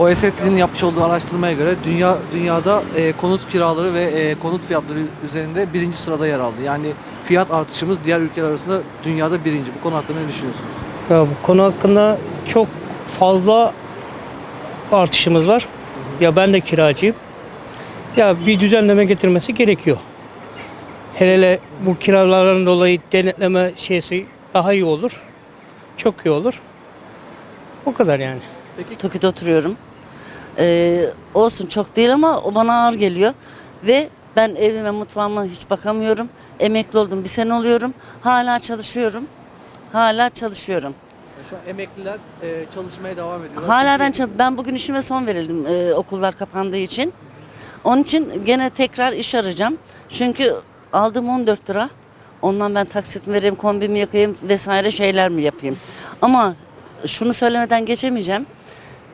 OECD'nin yapmış olduğu araştırmaya göre dünya dünyada e, konut kiraları ve e, konut fiyatları üzerinde birinci sırada yer aldı. Yani fiyat artışımız diğer ülkeler arasında dünyada birinci. Bu konu hakkında ne düşünüyorsunuz? Ya bu konu hakkında çok fazla artışımız var. Ya ben de kiracıyım. Ya bir düzenleme getirmesi gerekiyor. Hele hele bu kiralardan dolayı denetleme şeysi daha iyi olur. Çok iyi olur. O kadar yani. Peki Toki'de oturuyorum. Ee, olsun çok değil ama o bana ağır geliyor. Ve ben evime mutfağıma hiç bakamıyorum. Emekli oldum bir sene oluyorum. Hala çalışıyorum. Hala çalışıyorum. şu an emekliler e, çalışmaya devam ediyorlar. Hala ben çal- ben bugün işime son verildim e, okullar kapandığı için. Onun için gene tekrar iş arayacağım. Çünkü aldığım 14 lira. Ondan ben taksit mi vereyim, kombi mi yakayım vesaire şeyler mi yapayım. Ama şunu söylemeden geçemeyeceğim.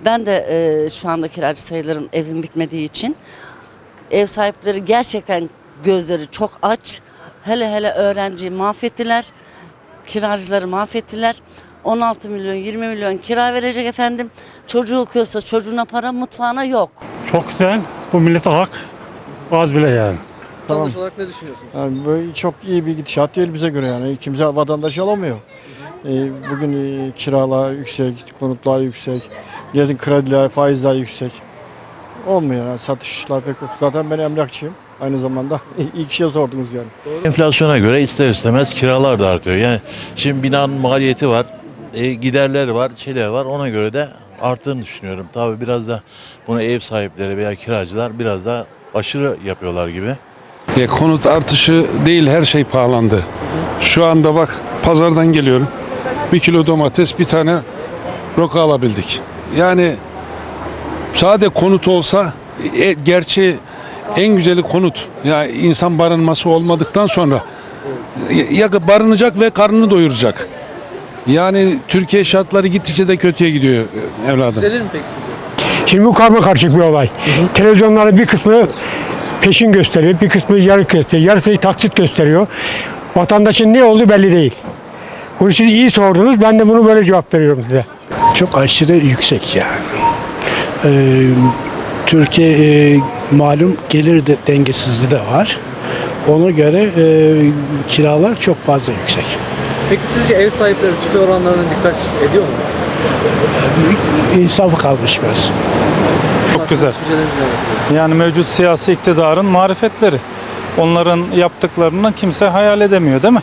Ben de e, şu anda kiracı sayılırım evim bitmediği için. Ev sahipleri gerçekten gözleri çok aç. Hele hele öğrenciyi mahvettiler. Kiracıları mahvettiler. 16 milyon 20 milyon kira verecek efendim. Çocuğu okuyorsa çocuğuna para mutfağına yok. Çok güzel. Bu millete hak. Az bile yani. Vatandaş olarak ne düşünüyorsunuz? Yani böyle çok iyi bir gidişat değil bize göre yani. Kimse vatandaş alamıyor. Ee, bugün e, kiralar yüksek, konutlar yüksek, yerin krediler, faizler yüksek. Olmuyor yani satışlar pek yok. Zaten ben emlakçıyım aynı zamanda. İyi kişiye sordunuz yani. Enflasyona göre ister istemez kiralar da artıyor. Yani şimdi binanın maliyeti var, e, giderleri var, şeyler var. Ona göre de arttığını düşünüyorum. Tabii biraz da bunu ev sahipleri veya kiracılar biraz da aşırı yapıyorlar gibi. E, konut artışı değil her şey pahalandı. Şu anda bak pazardan geliyorum. Bir kilo domates bir tane roka alabildik. Yani sade konut olsa e, gerçi en güzeli konut. Ya insan barınması olmadıktan sonra ya barınacak ve karnını doyuracak. Yani Türkiye şartları gittikçe de kötüye gidiyor e, evladım. Düzelir mi peki sizce? Şimdi bu karma karışık bir olay. Televizyonlarda bir kısmı peşin gösteriyor, bir kısmı yarı gösteriyor, yarısı taksit gösteriyor. Vatandaşın ne olduğu belli değil. Bunu siz iyi sordunuz, ben de bunu böyle cevap veriyorum size. Çok aşırı yüksek yani. Ee, Türkiye e, malum gelir de, dengesizliği de var. Ona göre e, kiralar çok fazla yüksek. Peki sizce ev sahipleri tüfe oranlarına dikkat ediyor mu? İnsafı kalmış biraz. Çok güzel. Yani mevcut siyasi iktidarın marifetleri. Onların yaptıklarını kimse hayal edemiyor değil mi?